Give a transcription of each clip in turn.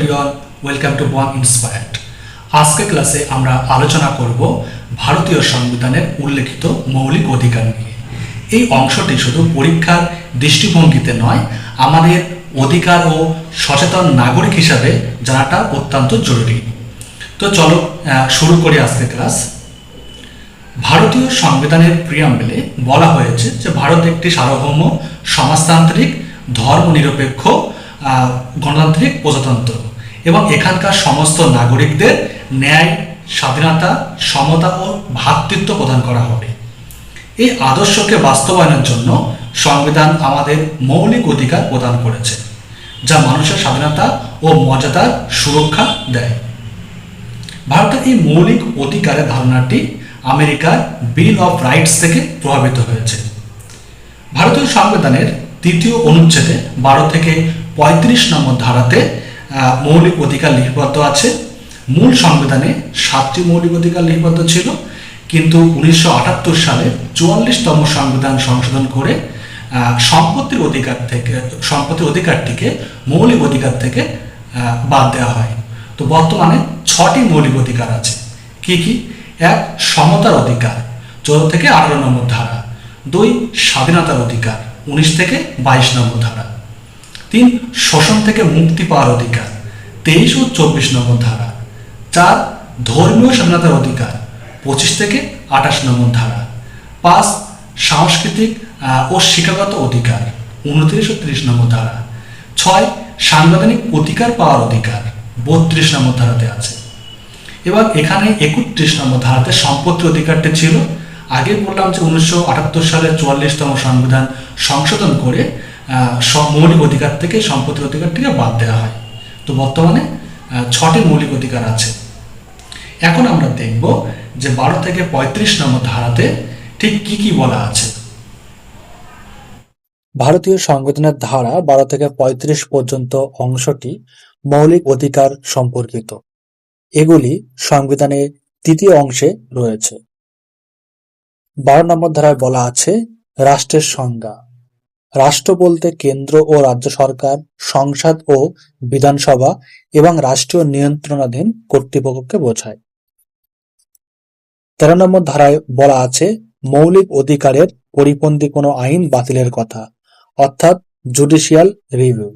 Everyone welcome to one inspired আজকে ক্লাসে আমরা আলোচনা করব ভারতীয় সংবিধানের উল্লেখিত মৌলিক অধিকার নিয়ে। এই অংশটি শুধু পরীক্ষার দৃষ্টিভঙ্গিতে নয়, আমাদের অধিকার ও সচেতন নাগরিক হিসাবে জানাটা অত্যন্ত জরুরি। তো চলো শুরু করি আজকে ক্লাস ভারতীয় সংবিধানের প্রিয়াম্বেলে বলা হয়েছে যে ভারত একটি সার্বভৌম সমাজতান্ত্রিক, ধর্মনিরপেক্ষ গণতান্ত্রিক প্রজাতন্ত্র। এবং এখানকার সমস্ত নাগরিকদের ন্যায়, স্বাধীনতা, সমতা ও ভ্রাতৃত্ব প্রদান করা হবে। এই আদর্শকে বাস্তবায়নের জন্য সংবিধান আমাদের মৌলিক অধিকার প্রদান করেছে, যা মানুষের স্বাধীনতা ও মর্যাদার সুরক্ষা দেয়। ভারতের এই মৌলিক অধিকারের ধারণাটি আমেরিকার বিল অফ রাইটস থেকে প্রভাবিত হয়েছে। ভারতীয় সংবিধানের তৃতীয় অনুচ্ছেদে বারো থেকে পঁয়ত্রিশ নম্বর ধারাতে মৌলিক অধিকার লিপিবদ্ধ আছে। মূল সংবিধানে সাতটি মৌলিক অধিকার লিপিবদ্ধ ছিল, কিন্তু উনিশশো আটাত্তর সালে চুয়াল্লিশতম সংবিধান সংশোধন করে সম্পত্তির অধিকার থেকে, সম্পত্তির অধিকারটিকে মৌলিক অধিকার থেকে বাদ দেওয়া হয়। তো বর্তমানে ছটি মৌলিক অধিকার আছে। কি কি? এক, সমতার অধিকার, চোদ্দ থেকে আঠারো নম্বর ধারা। দুই, স্বাধীনতার অধিকার, উনিশ থেকে বাইশ নম্বর ধারা। তিন শোষণ থেকে মুক্তি পাওয়ার অধিকার, তেইশ ও চব্বিশ নম্বর ধারা, চার ধর্মীয় স্বাধীনতার অধিকার, পঁচিশ থেকে আঠাশ নম্বর ধারা, পাঁচ সাংস্কৃতিক ও শিক্ষাগত অধিকার, উনত্রিশ ও ত্রিশ নম্বর ধারা, ছয় সাংবিধানিক অধিকার পাওয়ার অধিকার, বত্রিশ নম্বর ধারাতে আছে। এবার এখানে একত্রিশ নম্বর ধারাতে সম্পত্তি অধিকারটি ছিল। আগে বললাম যে উনিশশো আটাত্তর সালে চুয়াল্লিশতম সংবিধান সংশোধন করে মৌলিক অধিকার থেকে সম্পত্তির অধিকারটিকে বাদ দেওয়া হয়। তো বর্তমানে ছটি মৌলিক অধিকার আছে। এখন আমরা দেখব যে বারো থেকে পঁয়ত্রিশ নম্বর ধারাতে ঠিক কি কি বলা আছে। ভারতীয় সংবিধানের ধারা বারো থেকে পঁয়ত্রিশ পর্যন্ত অংশটি মৌলিক অধিকার সম্পর্কিত। এগুলি সংবিধানের তৃতীয় অংশে রয়েছে। বারো নম্বর ধারায় বলা আছে রাষ্ট্রের সংজ্ঞা। রাষ্ট্র বলতে কেন্দ্র ও রাজ্য সরকার, সংসদ ও বিধানসভা এবং রাষ্ট্রীয় নিয়ন্ত্রণাধীন কর্তৃপক্ষকে বোঝায়। তেরো নম্বর ধারায় বলা আছে, মৌলিক অধিকারের পরিপন্থী কোনো আইন বাতিলের কথা, অর্থাৎ জুডিশিয়াল রিভিউ।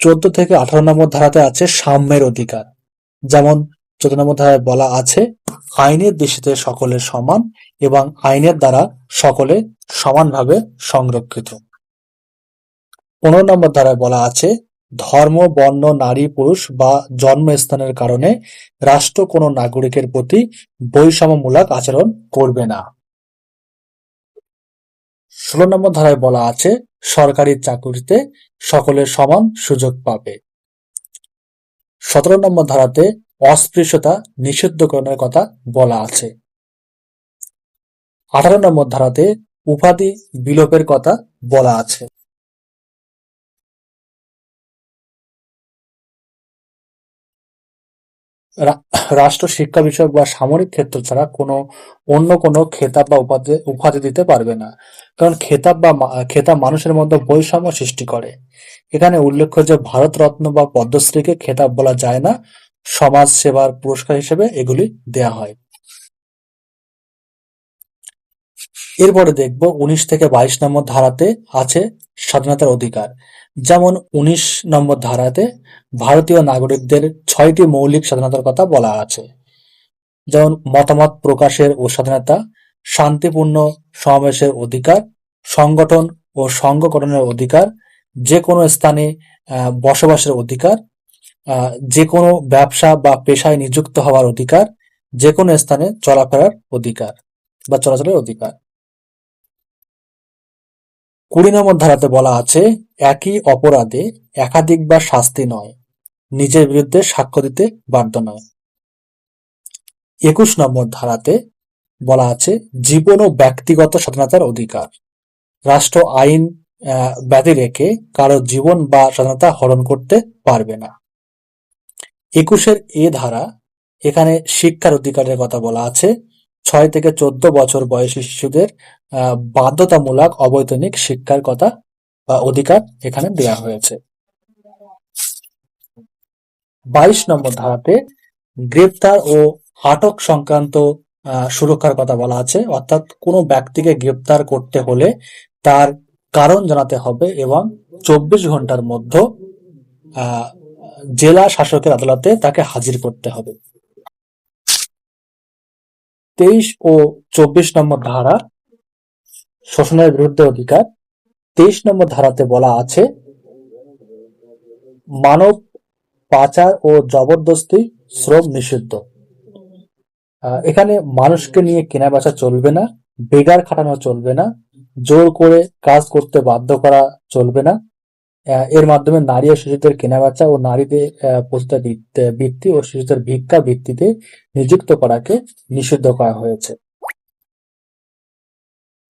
চোদ্দ থেকে আঠারো নম্বর ধারাতে আছে সাম্যের অধিকার, যেমন চোদ্দ নম্বর ধারায় বলা আছে, আইনের দৃষ্টিতে সকলের সমান এবং আইনের দ্বারা সকলে সমানভাবে সংরক্ষিত। পনেরো নম্বর ধারায় বলা আছে, ধর্ম, বর্ণ, নারী, পুরুষ বা জন্মস্থানের কারণে রাষ্ট্র কোনো নাগরিকের প্রতি বৈষম্যমূলক আচরণ করবে না। ষোলো নম্বর ধারায় বলা আছে, সরকারি চাকরিতে সকলের সমান সুযোগ পাবে। সতেরো নম্বর ধারাতে অস্পৃশ্যতা নিষিদ্ধকরণের কথা বলা আছে। আঠারো নম্বর ধারাতে উপাধি বিলোপের কথা বলা আছে। রাষ্ট্র, শিক্ষা বিষয়ক বা সামরিক ক্ষেত্র ছাড়া কোনো অন্য কোনো খেতাব বা উপাধি উপাধি দিতে পারবে না। কারণ খেতাব বা খেতাব মানুষের মধ্যে বৈষম্য সৃষ্টি করে। এখানে উল্লেখ্য যে ভারত রত্ন বা পদ্মশ্রীকে খেতাব বলা যায় না সমাজ সেবার পুরস্কার হিসেবে এগুলি দেয়া হয়। এরপরে দেখব উনিশ থেকে বাইশ নম্বর ধারাতে আছে স্বাধীনতার অধিকার। যেমন উনিশ নম্বর ধারাতে ভারতীয় নাগরিকদের ছয়টি মৌলিক স্বাধীনতার কথা বলা আছে। যেমন মতামত প্রকাশের ও স্বাধীনতা, শান্তিপূর্ণ সমাবেশের অধিকার, সংগঠন ও সংঘকরণের অধিকার যে কোনো স্থানে বসবাসের অধিকার যে কোনো ব্যবসা বা পেশায় নিযুক্ত হওয়ার অধিকার যে কোনো স্থানে চলাফেরার অধিকার বা চলাচলের অধিকার। কুড়ি নম্বর ধারাতে বলা আছে, একই অপরাধে একাধিকবার শাস্তি নয়, নিজের বিরুদ্ধে সাক্ষ্য দিতে বাধ্য নয়। একুশ নম্বর ধারাতে বলা আছে, জীবন ও ব্যক্তিগত স্বাধীনতার অধিকার। রাষ্ট্র আইন ব্যতি রেখে কারও জীবন বা স্বাধীনতা হরণ করতে পারবে না। একুশের এ ধারা, এখানে শিক্ষার অধিকারের কথা বলা আছে। ছয় থেকে চোদ্দ বছর বয়সী শিশুদের বাধ্যতামূলক অবৈতনিক শিক্ষার কথা বা অধিকার এখানে দেওয়া হয়েছে। বাইশ নম্বর ধারাতে গ্রেপ্তার ও আটক সংক্রান্ত সুরক্ষার কথা বলা আছে। অর্থাৎ কোনো ব্যক্তিকে গ্রেপ্তার করতে হলে তার কারণ জানাতে হবে এবং চব্বিশ ঘণ্টার মধ্যে জেলা শাসকের আদালতে তাকে হাজির করতে হবে। তেইশ ও চব্বিশ নম্বর ধারা শোষণের বিরুদ্ধে অধিকার। তেইশ নম্বর ধারাতে বলা আছে, মানব পাচার ও জবরদস্তি শ্রম নিষিদ্ধ। এখানে মানুষকে নিয়ে কেনা বেচা চলবে না, বেগার খাটানো চলবে না, জোর করে কাজ করতে বাধ্য করা চলবে না। এর মাধ্যমে নারী ও শিশুদের কেনাবেচা ও নারীদের প্রস্তাব বৃত্তি- ও শিশুদের ভিক্ষা বৃত্তিতে নিযুক্ত করাকে নিষিদ্ধ করা হয়েছে।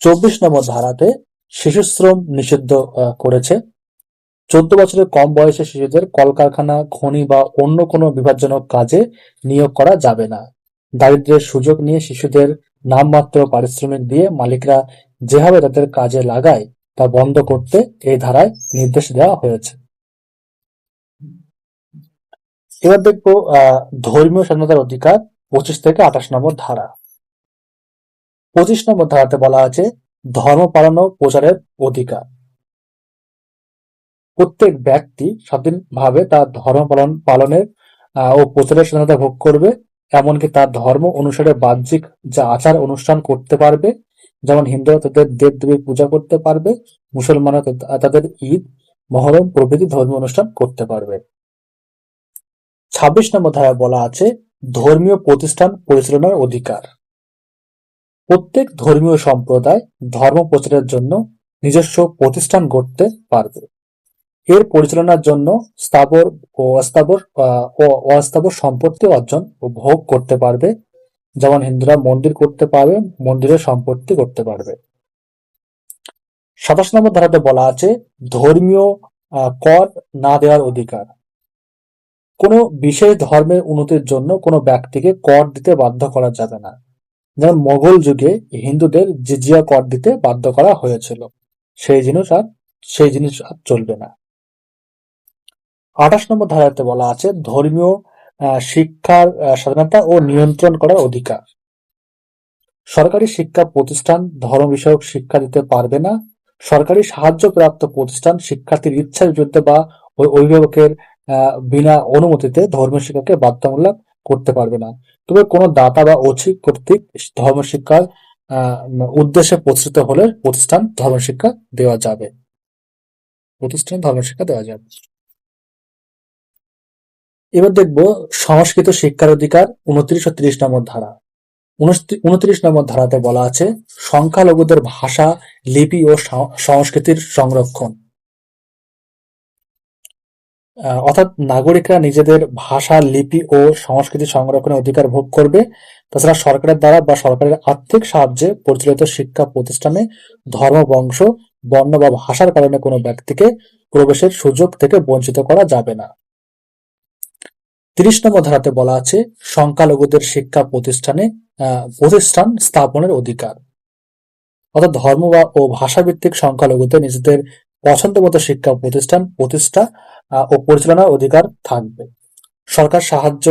চব্বিশ নম্বর ধারাতে শিশু শ্রম নিষিদ্ধ করেছে। চোদ্দ বছরের কম বয়সে শিশুদের কলকারখানা, খনি বা অন্য কোনো বিপজ্জনক কাজে নিয়োগ করা যাবে না। দারিদ্রের সুযোগ নিয়ে শিশুদের নামমাত্র পারিশ্রমিক দিয়ে মালিকরা যেভাবে তাদের কাজে লাগায় তা বন্ধ করতে এই ধারায় নির্দেশ দেওয়া হয়েছে। এবার দেখব ধর্মীয় স্বাধীনতার অধিকার পঁচিশ থেকে আঠাশ নম্বর ধারা। পঁচিশ নম্বর ধারাতে বলা আছে, ধর্ম পালন ও প্রচারের অধিকার। প্রত্যেক ব্যক্তি স্বাধীনভাবে তার ধর্ম পালন, পালনের ও প্রচারের স্বাধীনতা ভোগ করবে, এমনকি তার ধর্ম অনুসারে বাহ্যিক যা আচার অনুষ্ঠান করতে পারবে যেমন হিন্দুরা তাদের দেব দেবীর পূজা করতে পারবে, মুসলমানরা তাদ- তাদের ঈদ, মহরম, প্রভৃতি ধর্মীয় অনুষ্ঠান করতে পারবে। ছাব্বিশ নম্বর ধারায় বলা আছে, ধর্মীয় প্রতিষ্ঠান পরিচালনার অধিকার। প্রত্যেক ধর্মীয় সম্প্রদায় ধর্ম প্রচারের জন্য নিজস্ব প্রতিষ্ঠান গড়তে পারবে। এর পরিচালনার জন্য স্থাবর ও অস্থাবর ও অস্থাবর সম্পত্তি অর্জন ও ভোগ করতে পারবে যেমন হিন্দুরা মন্দির করতে পারবে, মন্দিরের সম্পত্তি করতে পারবে। সাতাশ নম্বর ধারাতে বলা আছে, ধর্মীয় কর না দেওয়ার অধিকার। কোনো বিশেষ ধর্মের উন্নতির জন্য কোনো ব্যক্তিকে কর দিতে বাধ্য করা যাবে না। যেমন মোগল যুগে হিন্দুদের জিজিয়া কর দিতে বাধ্য করা হয়েছিল। সেই জিনিস আর, সেই জিনিস আর চলবে না। আঠাশ নম্বর ধারাতে বলা আছে, ধর্মীয় শিক্ষার স্বাধীনতা ও নিয়ন্ত্রণ করার অধিকার। সরকারি শিক্ষা প্রতিষ্ঠান ধর্ম বিষয়ক শিক্ষা দিতে পারবে না। সরকারি সাহায্যপ্রাপ্ত প্রতিষ্ঠান শিক্ষার্থীর ইচ্ছার বিরুদ্ধে বা ওই অভিভাবকের বিনা অনুমতিতে ধর্মীয় শিক্ষাকে বাধ্যতামূলক করতে পারবে না। তবে কোনো দাতা বা অচি কর্তৃক ধর্ম শিক্ষার উদ্দেশ্যে প্রতিষ্ঠিত হলে প্রতিষ্ঠান ধর্ম শিক্ষা দেওয়া যাবে। প্রতিষ্ঠান ধর্ম শিক্ষা দেওয়া যাবে। এবার দেখব সংস্কৃত শিক্ষার অধিকার উনত্রিশ ও ত্রিশ নম্বর ধারা। উনত্রিশ নম্বর ধারাতে বলা আছে, সংখ্যালঘুদের ভাষা, লিপি ও সংস্কৃতির সংরক্ষণ। অর্থাৎ নাগরিকরা নিজেদের ভাষা, লিপি ও সংস্কৃতি সংরক্ষণের অধিকার ভোগ করবে। তাছাড়া সরকারের দ্বারা বা সরকারের আর্থিক সাহায্যে পরিচালিত শিক্ষা প্রতিষ্ঠানে ধর্ম, বংশ, বর্ণ বা ভাষার কারণে কোনো ব্যক্তিকে প্রবেশের সুযোগ থেকে বঞ্চিত করা যাবে না। তিরিশ নম্বর ধারাতে বলা আছে, সংখ্যালঘুদের শিক্ষা প্রতিষ্ঠানে প্রতিষ্ঠান স্থাপনের অধিকার। অর্থাৎ ধর্ম বা, ও ভাষাভিত্তিক সংখ্যালঘুদের নিজেদের পছন্দ মতো শিক্ষা প্রতিষ্ঠান, প্রতিষ্ঠা ও পরিচালনার অধিকার থাকবে। সরকার সাহায্য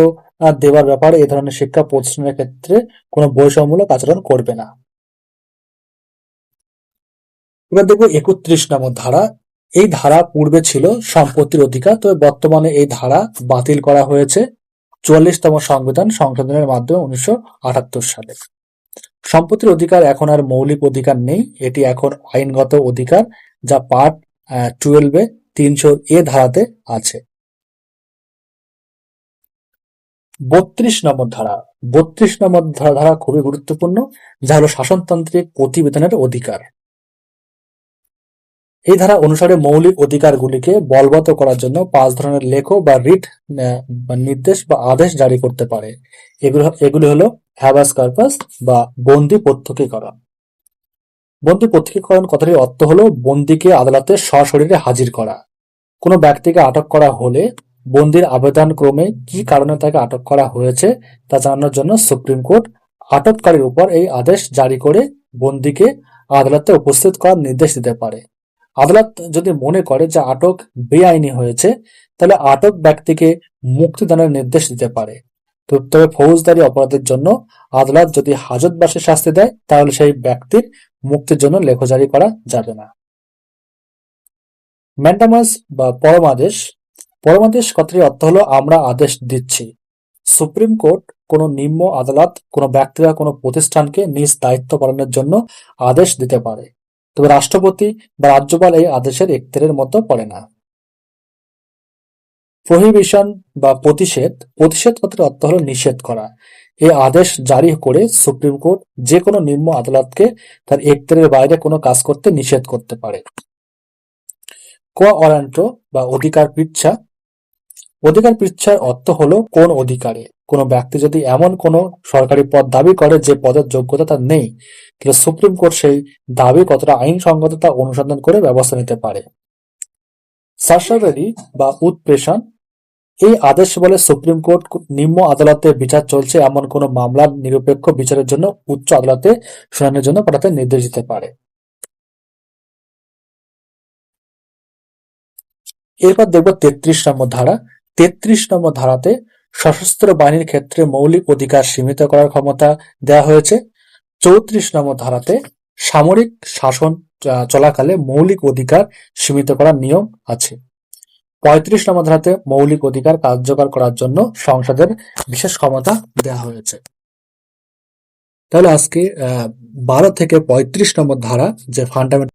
দেওয়ার ব্যাপারে এ ধরনের শিক্ষা প্রতিষ্ঠানের ক্ষেত্রে কোনো বৈষম্যমূলক আচরণ করবে না। এবার দেখব একত্রিশ নম্বর ধারা এই ধারা পূর্বে ছিল সম্পত্তির অধিকার, তবে বর্তমানে এই ধারা বাতিল করা হয়েছে চুয়াল্লিশতম সংবিধান সংশোধনের মাধ্যমে উনিশশো আটাত্তর সালে। সম্পত্তির অধিকার এখন আর মৌলিক অধিকার নেই, এটি এখন আইনগত অধিকার যা পার্ট টুয়েলভে তিনশো এ ধারাতে আছে। বত্রিশ নম্বর ধারা। বত্রিশ নম্বর ধা- ধারা খুবই গুরুত্বপূর্ণ, যা হলো শাসনতান্ত্রিক প্রতিবেদনের অধিকার। এই ধারা অনুসারে মৌলিক অধিকারগুলিকে বলবৎ করার জন্য পাঁচ ধরনের লেখ বা রিট নির্দেশ বা আদেশ জারি করতে পারে। এগুলো এগুলি হলো হ্যাবাস কার্পাস বা বন্দি প্রত্যক্ষীকরণ বন্দি প্রত্যক্ষীকরণ কথাটির অর্থ হলো বন্দিকে আদালতে সশরীরে হাজির করা। কোনো ব্যক্তিকে আটক করা হলে বন্দির আবেদন ক্রমে কি কারণে তাকে আটক করা হয়েছে তা জানানোর জন্য সুপ্রিম কোর্ট আটককারীর উপর এই আদেশ জারি করে বন্দিকে আদালতে উপস্থিত করার নির্দেশ দিতে পারে। আদালত যদি মনে করে যে আটক বেআইনি হয়েছে, তাহলে আটক ব্যক্তিকে মুক্তিদানের নির্দেশ দিতে পারে। তবে ফৌজদারি অপরাধের জন্য আদালত যদি হাজতবাসে শাস্তি দেয়, তাহলে সেই ব্যক্তির মুক্তির জন্য লেখো জারি করা যাবে না। ম্যান্ডামাস বা পরমাদেশ পরমাদেশ কথাটির অর্থ হলো আমরা আদেশ দিচ্ছি। সুপ্রিম কোর্ট কোনো নিম্ন আদালত, কোনো ব্যক্তি বা কোনো প্রতিষ্ঠানকে নিজ দায়িত্ব পালনের জন্য আদেশ দিতে পারে। তবে রাষ্ট্রপতি বা রাজ্যপাল এই আদেশের এখতিয়ারের মতো পড়ে না। প্রহিবিশন বা প্রতিষেধ প্রতিষেধ অর্থ হল নিষেধ করা। এই আদেশ জারি করে সুপ্রিম কোর্ট যে কোনো নিম্ন আদালতকে তার এখতিয়ারের বাইরে কোনো কাজ করতে নিষেধ করতে পারে। কোয়া অরান্টো বা অধিকার পিচ্ছা অধিকার পিচ্ছার অর্থ হলো কোন অধিকারে। কোনো ব্যক্তি যদি এমন কোনো সরকারি পদ দাবি করে যে পদের যোগ্যতা তার নেই, তাহলে সুপ্রিম কোর্ট সেই দাবি কতটা আইনসঙ্গত তা অনুসন্ধান করে ব্যবস্থা নিতে পারে। সার্সারারি বা উৎপ্রেষণ। এই আদেশ বলে সুপ্রিম কোর্ট নিম্ন আদালতে বিচার চলছে এমন কোনো মামলার নিরপেক্ষ বিচারের জন্য উচ্চ আদালতে শুনানির জন্য পাঠাতে নির্দেশ দিতে পারে। এরপর দেখব তেত্রিশ নম্বর ধারা। তেত্রিশ নম্বর ধারাতে সশস্ত্র বাহিনীর ক্ষেত্রে মৌলিক অধিকার সীমিত করার ক্ষমতা দেওয়া হয়েছে। চৌত্রিশ নম্বর ধারাতে সামরিক শাসন চলাকালে মৌলিক অধিকার সীমিত করার নিয়ম আছে। পঁয়ত্রিশ নম্বর ধারাতে মৌলিক অধিকার কার্যকর করার জন্য সংসদের বিশেষ ক্ষমতা দেওয়া হয়েছে। তাহলে আজকে বারো থেকে পঁয়ত্রিশ নম্বর ধারা যে ফান্ডামেন্টাল